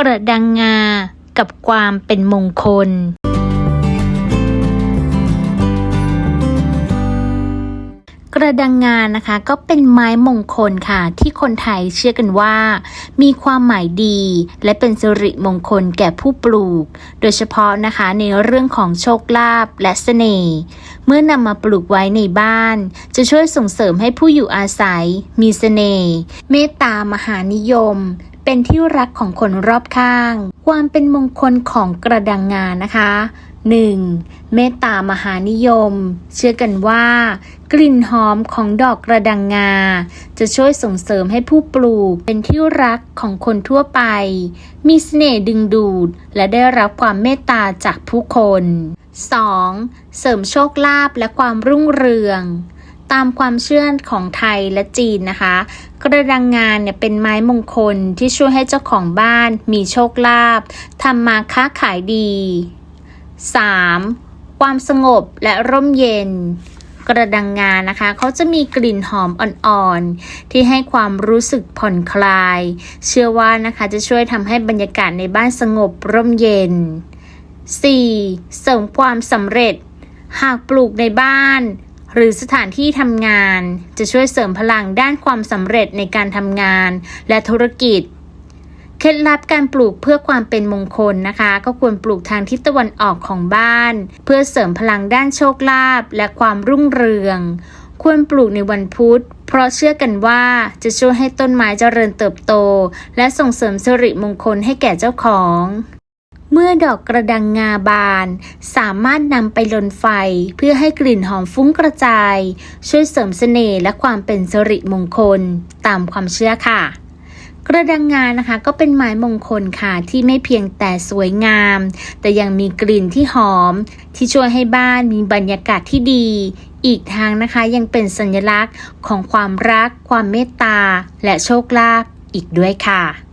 กระดังงากับความเป็นมงคล กระดังงานะคะก็เป็นไม้มงคลค่ะ ที่คนไทยเชื่อกันว่า มีความหมายดี และเป็นสิริมงคลแก่ผู้ปลูก โดยเฉพาะนะคะในเรื่องของโชคลาภและเสน่ห์เมื่อนำมาปลูกไว้ในบ้าน จะช่วยส่งเสริมให้ผู้อยู่อาศัย มีเสน่ห์เมตตามหานิยม เป็นที่รักของคนรอบข้าง ความเป็นมงคลของกระดังงานะคะ 1. เมตตามหานิยม เชื่อกันว่า กลิ่นหอมของดอกกระดังงา จะช่วยส่งเสริมให้ผู้ปลูกเป็นที่รักของคนทั่วไป มีเสน่ห์ดึงดูด และได้รับความเมตตาจากผู้คน 2. เสริมโชคลาภและความรุ่งเรือง ตามความเชื่อของไทยและจีนนะคะ กระดังงานเนี่ยเป็นไม้มงคลที่ช่วยให้เจ้าของบ้านมีโชคลาภทำมาค้าขายดี 3. ความสงบและร่มเย็น กระดังงานะคะ เขาจะมีกลิ่นหอมอ่อนๆ ที่ให้ความรู้สึกผ่อนคลาย เชื่อว่านะคะจะช่วยทำให้บรรยากาศในบ้านสงบร่มเย็น 4. เสริมความสำเร็จ หากปลูกในบ้าน หรือสถานที่ทำงานจะช่วยเสริมพลังด้านความสำเร็จในการทำงานและธุรกิจ เคล็ดลับการปลูกเพื่อความเป็นมงคลนะคะ ก็ควรปลูกทางทิศตะวันออกของบ้าน เพื่อเสริมพลังด้านโชคลาภและความรุ่งเรือง ควรปลูกในวันพุธ เพราะเชื่อกันว่าจะช่วยให้ต้นไม้เจริญเติบโต และส่งเสริมสิริมงคลให้แก่เจ้าของ เมื่อดอกกระดังงาบาน สามารถนำไปลนไฟเพื่อให้กลิ่นหอมฟุ้งกระจาย ช่วยเสริมเสน่ห์และความเป็นสิริมงคลตามความเชื่อค่ะกระดังงานะคะก็เป็นไม้มงคลค่ะที่ไม่เพียงแต่สวยงาม แต่ยังมีกลิ่นที่หอม ที่ช่วยให้บ้านมีบรรยากาศที่ดี อีกทางนะคะยังเป็นสัญลักษณ์ของความรัก ความเมตตา และโชคลาภอีกด้วยค่ะ